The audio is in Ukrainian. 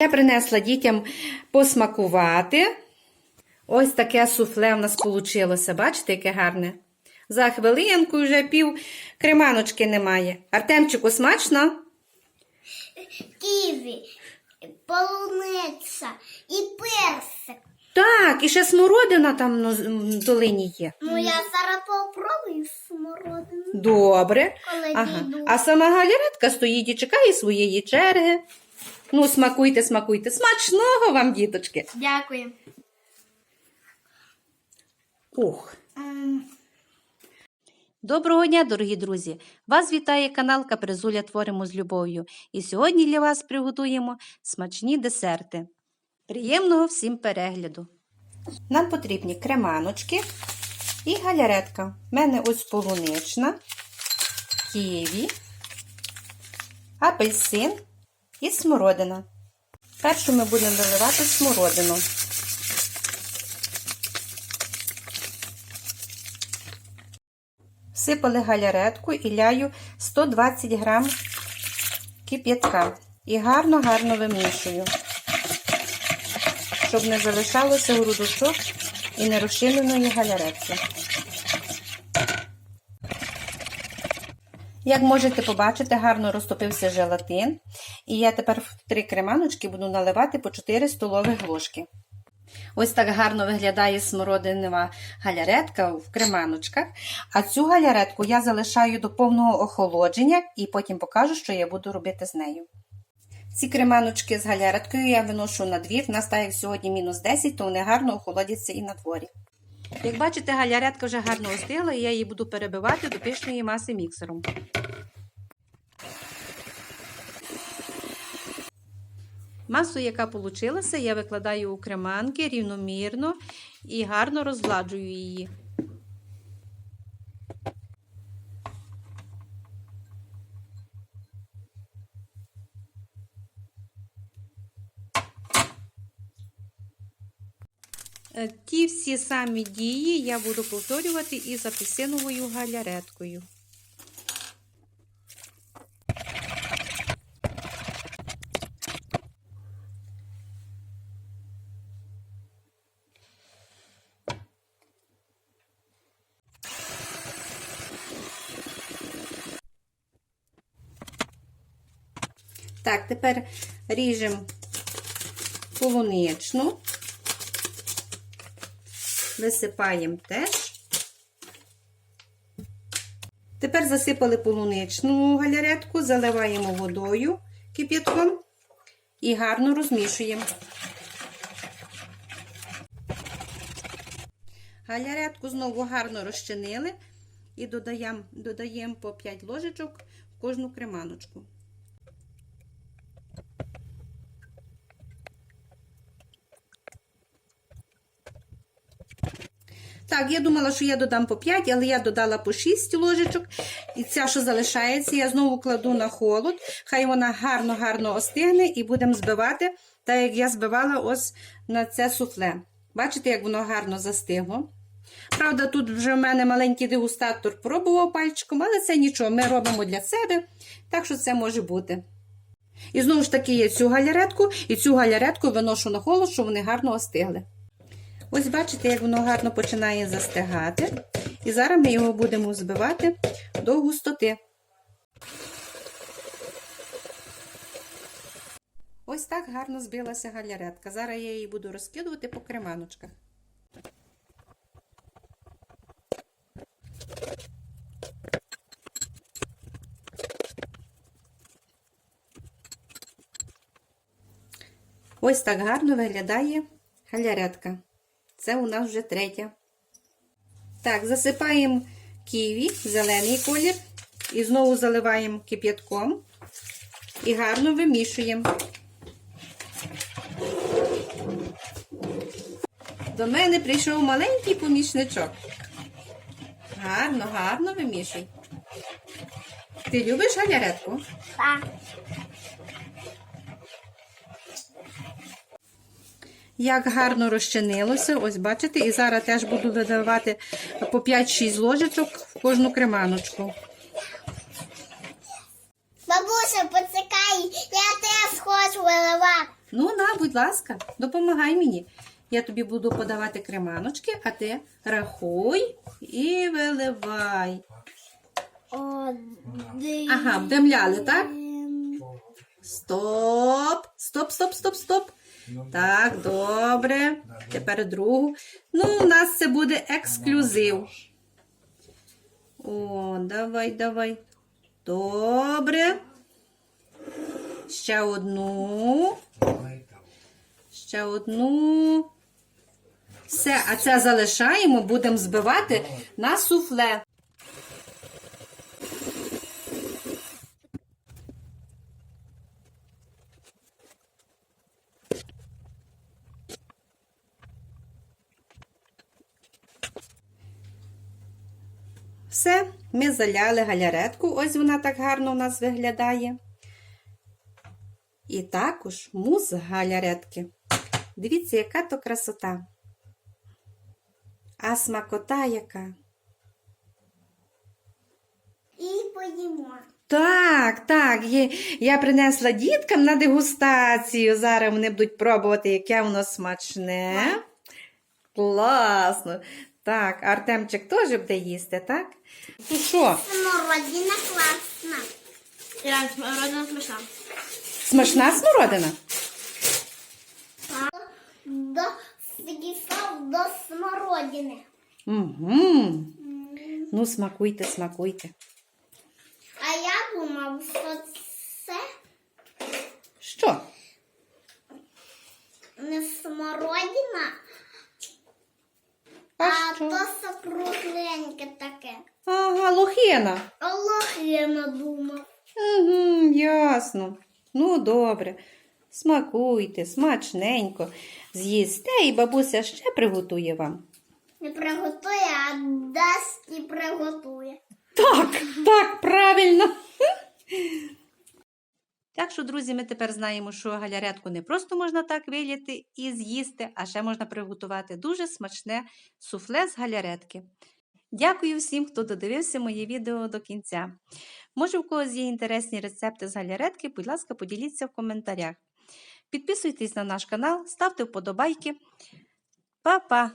Я принесла дітям посмакувати. Ось таке суфле в нас вийшло. Бачите, яке гарне? За хвилинку вже пів креманочки немає. Артемчику, смачно? ківі, полуниця і персик. Так, і ще смородина там в долині є. Ну, я зараз попробую смородину. Добре. Коли Ага. А сама галеретка стоїть і чекає своєї черги. Ну, смакуйте, смакуйте. Смачного вам, діточки. Дякую. Ух. Доброго дня, дорогі друзі! Вас вітає канал Капризуля Творимо з любов'ю. І сьогодні для вас приготуємо смачні десерти. Приємного всім перегляду! Нам потрібні креманочки і галяретка. У мене ось полунична, ківі, апельсин і смородина. Першу ми будемо наливати смородину. Всипали галяретку і ляю 120 грам кип'ятка. І гарно-гарно вимішую, щоб не залишалося грудочок і не розчиненої галяретки. Як можете побачити, гарно розтопився желатин. І я тепер в три креманочки буду наливати по 4 столових ложки. Ось так гарно виглядає смородинова галяретка в креманочках. А цю галяретку я залишаю до повного охолодження і потім покажу, що я буду робити з нею. Ці креманочки з галяреткою я виношу на двір. У нас так як сьогодні мінус 10, то вони гарно охолодяться і на дворі. Як бачите, галярядка вже гарно остигла, і я її буду перебивати до пишної маси міксером. Масу, яка получилася, я викладаю у креманки рівномірно і гарно розгладжую її. Ті всі самі дії я буду повторювати і з апельсиновою галяреткою. Так, тепер ріжемо полуничну, висипаємо теж. Тепер засипали полуничну галяретку, заливаємо водою кип'ятком і гарно розмішуємо. Галяретку знову гарно розчинили і додаємо, додаємо по 5 ложечок в кожну креманочку. Так, я думала, що я додам по 5, але я додала по 6 ложечок. І ця, що залишається, я знову кладу на холод. Хай вона гарно-гарно остигне і будемо збивати, так як я збивала ось на це суфле. Бачите, як воно гарно застигло. Правда, тут вже в мене маленький дегустатор пробував пальчиком, але це нічого, ми робимо для себе, так що це може бути. І знову ж таки, я цю галяретку, і цю галяретку виношу на холод, щоб вони гарно остигли. Ось бачите, як воно гарно починає застигати. І зараз ми його будемо збивати до густоти. Ось так гарно збилася галяретка. Зараз я її буду розкидувати по креманочках. Ось так гарно виглядає галяретка. Це у нас вже третя. Так, засипаємо ківі, зелений колір. І знову заливаємо кип'ятком. І гарно вимішуємо. До мене прийшов маленький помічничок. Гарно, гарно вимішуй. Ти любиш галяретку? Так. Як гарно розчинилося, ось бачите, і зараз теж буду додавати по 5-6 ложечок в кожну креманочку. Бабуся, почекай, я теж хочу виливати. Ну, на, будь ласка, допомагай мені. Я тобі буду подавати креманочки, а ти рахуй і виливай. Один. Ага, вдемляли, так? Стоп! Стоп, стоп, стоп, стоп. Так, добре. Тепер другу. Ну, у нас це буде ексклюзив. О, давай, давай. Добре. Ще одну. Ще одну. Все, а це залишаємо, будемо збивати на суфле. Все, ми заляли галяретку, ось вона так гарно у нас виглядає. І також мус галяретки. Дивіться, яка то красота. А смакота яка. І поїмо. Так, так, я принесла діткам на дегустацію. Зараз вони будуть пробувати, яке воно смачне. Класно. Так, Артемчик теж буде їсти, так? Ну що, Смородина класна. Реально, смородина смачна. смачна смородина? До до смородини. Угу. Ну, смакуйте, смакуйте. А я думав, що це Що? не смородина, А, а що? то сокругленьке таке. Ага, лохина. А лохина думав. Угу, ясно. Ну, добре. Смакуйте, смачненько. З'їсте і бабуся ще приготує вам. Не приготує, а дасть і приготує. Так, так, правильно. Так що, друзі, ми тепер знаємо, що галярятку не просто можна так виліти і з'їсти, а ще можна приготувати дуже смачне суфле з галяретки. Дякую всім, хто додивився моє відео до кінця. Може, у когось є інтересні рецепти з галяретки, будь ласка, поділіться в коментарях. Підписуйтесь на наш канал, ставте вподобайки. Па-па!